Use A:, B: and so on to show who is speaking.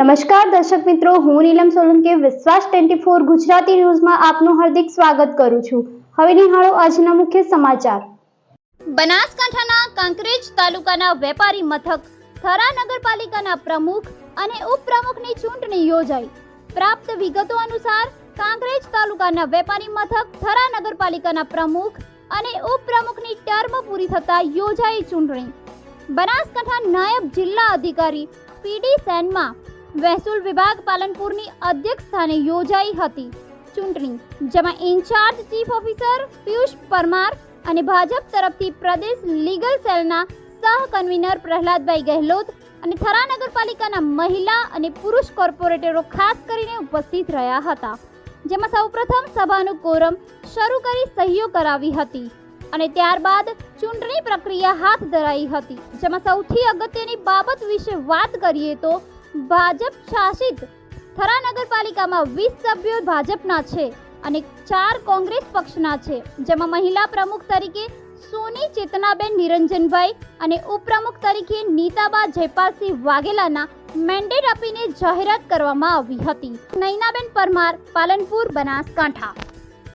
A: નમસ્કાર દર્શક મિત્રો, હું નીલમ સોલંકી, વિશ્વાસ ટ્વેન્ટી ફોર ગુજરાતી ન્યૂઝમાં આપનું હાર્દિક સ્વાગત કરું છું. હવે નિહાળો આજના મુખ્ય સમાચાર.
B: બનાસકાંઠાના કાંકરેજ તાલુકાના વેપારી મથક, થરા નગરપાલિકાના પ્રમુખ અને ઉપપ્રમુખની ચૂંટણી યોજાઈ. પ્રાપ્ત વિગતો અનુસાર, કાંકરેજ તાલુકાના વેપારી મથક, થરા નગરપાલિકાના પ્રમુખ અને ઉપપ્રમુખની ટર્મ પૂરી થતા યોજાઈ ચૂંટણી. બનાસકાંઠા નાયબ જિલ્લા અધિકારી પીડી સેનમાં મહેસૂલ વિભાગ પાલનપુરની અધ્યક્ષ સ્થાને યોજાઈ હતી. ચૂંટણી, જેમાં in-charge chief officer Piyush Parmar અને ભાજપ તરફથી પ્રદેશ લીગલ સેલના સહ કન્વીનર પ્રહલાદભાઈ ગહેલોત અને થરા નગરપાલિકાના મહિલા અને પુરુષ કોર્પોરેટરો ખાસ કરીને ઉપસ્થિત રહ્યા હતા, જેમાં સૌપ્રથમ સભાનું કોરમ શરૂ કરી સહીઓ કરાવી હતી અને ત્યારબાદ ચૂંટણી પ્રક્રિયા હાથ ધરાઈ હતી, જેમાં સૌથી અગત્યની બાબત વિશે વાત કરીએ તો ભાજપ શાસિત થરા નગરપાલિકામાં વીસ સભ્યો ભાજપના છે અને ચાર કોંગ્રેસ પક્ષના છે, જેમાં મહિલા પ્રમુખ તરીકે સોની ચેતનાબેન નિરંજનભાઈ અને ઉપપ્રમુખ તરીકે નીતાબા જયપાલસિંહ વાઘેલાના મેન્ડેટ આપીને જાહેરાત કરવામાં આવી હતી. નૈનાબેન પરમાર, પાલનપુર, બનાસકાંઠા.